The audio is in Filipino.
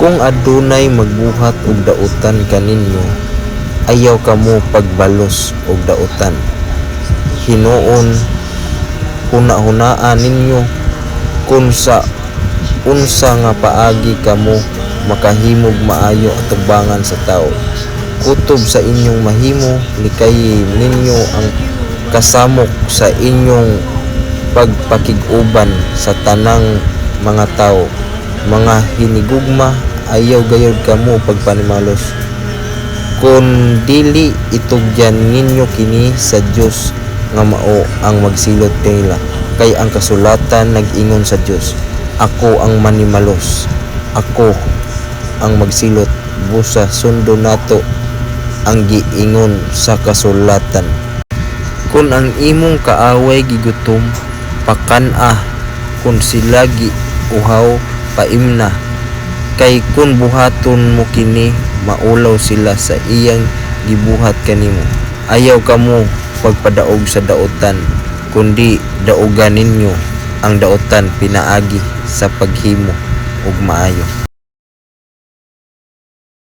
Kung adunay magbuhat og dautan kaninyo, ayaw kamo pagbalos og dautan. Hinuon huna-hunaan ninyo kung sa unsa nga paagi kamo makahimog maayo at tubangan sa tao. Kutob sa inyong mahimo, likayi ninyo ang kasamok sa inyong pagpakiguban sa tanang mga tao. Mga hinigugma, ayaw gayod kamo pagpanimalos. Kung dili itugyan ninyo kini sa Dios nga mao ang magsilot nila kay ang kasulatan nag-ingon sa Dios ako ang manimalos. Ako ang magsilot. Busa sundo nato ang giingon sa kasulatan. Kung ang imong kaaway gigutom pakan-ah kung sila gi uhaw paimna kay kun buhaton mo kini maulaw sila sa iyang gibuhat kanimo. Ayaw kamo pagpadaog sa daotan kundi daogan ninyo ang daotan pinaagi sa paghimo ug maayo